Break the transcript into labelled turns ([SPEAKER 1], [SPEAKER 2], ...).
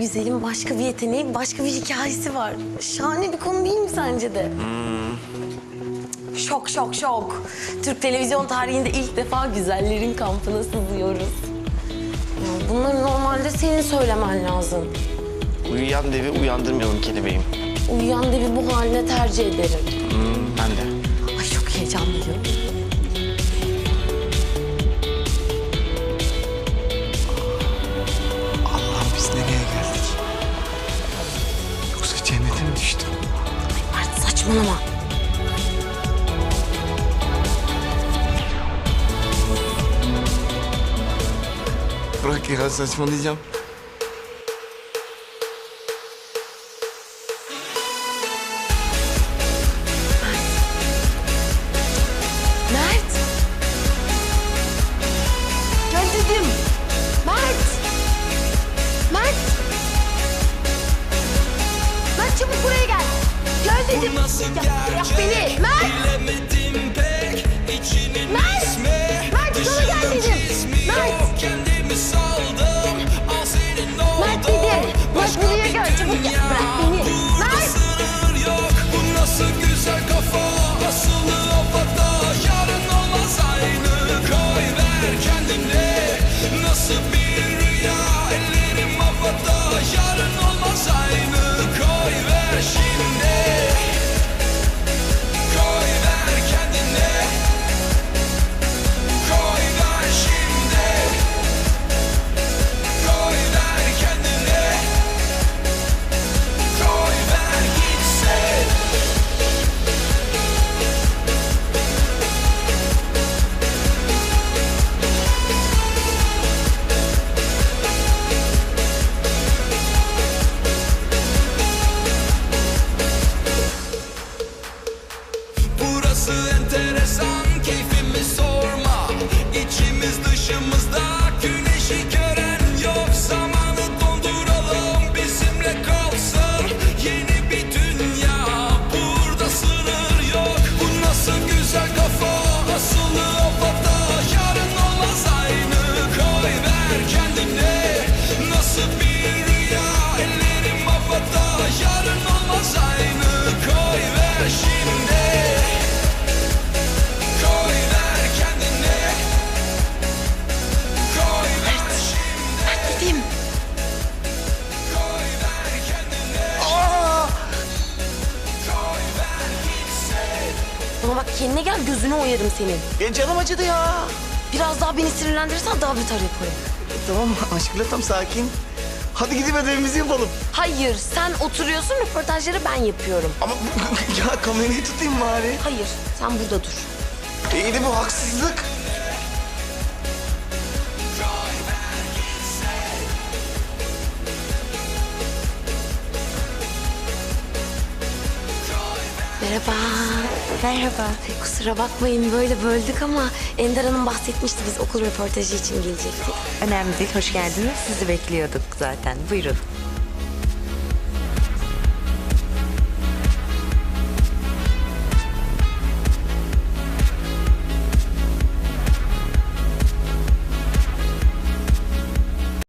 [SPEAKER 1] güzelin başka bir yeteneği, başka bir hikayesi var. Şahane bir konu değil mi sence de? Şok, şok, şok. Türk televizyon tarihinde ilk defa güzellerin kampına sızıyoruz. Ya bunları normalde senin söylemen lazım.
[SPEAKER 2] Uyuyan devi uyandırmayalım kelebeğim.
[SPEAKER 1] Uyuyan devi bu haline tercih ederim.
[SPEAKER 2] Hmm, ben de.
[SPEAKER 1] Ay çok heyecanlıyım. Saçmalama.
[SPEAKER 2] Bırak ya saçmalayacağım.
[SPEAKER 1] Dedim. Ya, bırak beni. Mert!
[SPEAKER 3] Burası enteresan keyfimi sorma. İçimiz dışımızda güneşi
[SPEAKER 1] bak kendine gel gözünü oyarım senin.
[SPEAKER 2] Benim canım acıdı ya.
[SPEAKER 1] Biraz daha beni sinirlendirirsen daha beter yaparım.
[SPEAKER 2] Tamam aşkıyla tam sakin. Hadi gidip ödevimizi yapalım.
[SPEAKER 1] Hayır sen oturuyorsun röportajları ben yapıyorum.
[SPEAKER 2] Ama ya kamerayı tutayım bari.
[SPEAKER 1] Hayır sen burada dur.
[SPEAKER 2] İyi de bu haksızlık.
[SPEAKER 1] Merhaba. Merhaba. Kusura bakmayın böyle böldük ama Ender Hanım bahsetmişti biz okul röportajı için gelecektik.
[SPEAKER 4] Önemli değil, hoş geldiniz. Sizi bekliyorduk zaten. Buyurun.